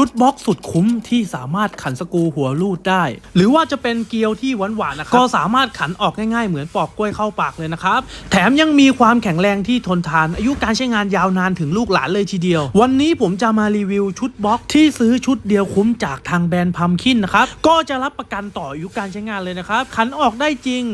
ชุดบล็อกสุดคุ้มที่สามารถขันสกูหัวรูดได้ หรือว่าจะเป็นเกียวที่หวานๆนะครับก็สามารถขันออกง่ายๆ เหมือนปอกกล้วยเข้าปากเลยนะครับ แถมยังมีความแข็งแรงที่ทนทาน อายุการใช้งานยาวนานถึงลูกหลานเลยทีเดียว วันนี้ผมจะมารีวิวชุดบล็อกที่ซื้อชุดเดียวคุ้มจากทางแบรนด์พัมคินนะครับก็จะรับประกันต่ออายุการใช้งานเลยนะครับขันออกได้จริง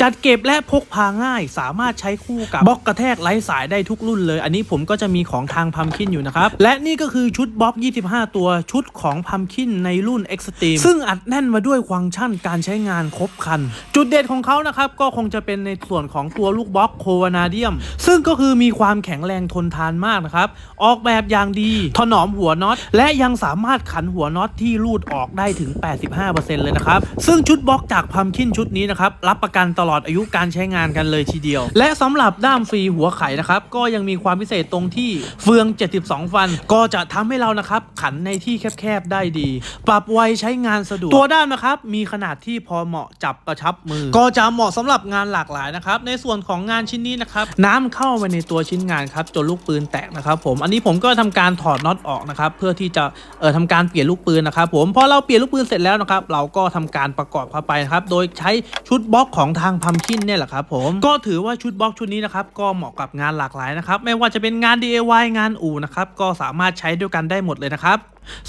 จัดเก็บและพกพาง่าย สามารถใช้คู่กับบล็อกกระแทกไร้สายได้ทุกรุ่นเลย อันนี้ผมก็จะมีของทางพัมคินอยู่นะครับและนี่ก็คือชุดบล็อก 25 ตัวชุดของพัมคินในรุ่น Extreme ซึ่งอัดแน่นมาด้วยฟังก์ชันการใช้งานครบครัน จุดเด่นของเขานะครับ ก็คงจะเป็นในส่วนของตัวลูกบล็อกโควานาเดียม ซึ่งก็คือมีความแข็งแรงทนทานมากนะครับ ออกแบบอย่างดีถนอมหัวน็อต และยังสามารถขันหัวน็อตที่รูดออกได้ถึง 85%เลยนะครับ ซึ่งชุดบล็อกจากพัมคินชุดนี้นะครับ รับประกันตลอดอายุการใช้งานกันเลยทีเดียว และสำหรับด้ามฟรีหัวไขนะครับก็ยังมีความพิเศษตรงที่เฟือง 72 ฟัน ก็จะทำให้เรานะครับขันในที่แคบๆได้ดี ปรับไวใช้งานสะดวก ตัวด้ามนะครับ มีขนาดที่พอเหมาะจับกระชับมือ ก็จะเหมาะสำหรับงานหลากหลายนะครับ ในส่วนของงานชิ้นนี้นะครับ น้ำเข้าไปในตัวชิ้นงานครับจนลูกปืนแตกนะครับ ผม อันนี้ผมก็ทำการถอดน็อตออกนะครับ เพื่อที่จะเอ่อทำการเปลี่ยนลูกปืนนะครับ ผม พอเราเปลี่ยนลูกปืนเสร็จแล้วนะครับ เราก็ทำการประกอบเข้าไปนะครับ โดยใช้ชุดบล็อกของทางพัมคินเนี่ยแหละครับ ผม ก็ถือว่าชุดบล็อกชุดนี้นะครับ ก็เหมาะกับงานหลากหลายนะครับ ไม่ว่าจะเป็นงาน DIY งานอู่นะครับ ก็สามารถใช้ด้วยกันได้หมดเลยนะครับ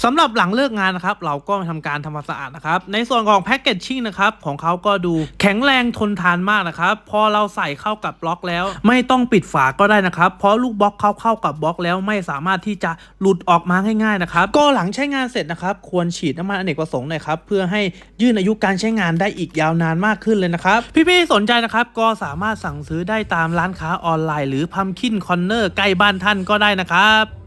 สำหรับหลังเลิกงานนะครับเราก็ทำการทำความสะอาดนะครับ ในส่วนของแพ็กเกจชิ่งนะครับของเขาก็ดูแข็งแรงทนทานมากนะครับพอเราใส่เข้ากับบล็อกแล้ว ไม่ต้องปิดฝาก็ได้นะครับ เพราะลูกบล็อกเข้าเข้ากับบล็อกแล้วไม่สามารถที่จะหลุดออกมาง่ายๆนะครับก็หลังใช้งานเสร็จนะครับควรฉีดน้ำมันอเนกประสงค์หน่อยครับเพื่อให้ยืดอายุการใช้งานได้อีกยาวนานมากขึ้นเลยนะครับพี่ๆสนใจนะครับก็สามารถสั่งซื้อได้ตามร้านค้าออนไลน์ หรือพัมคินคอนเนอร์ใกล้บ้านท่านก็ได้นะครับ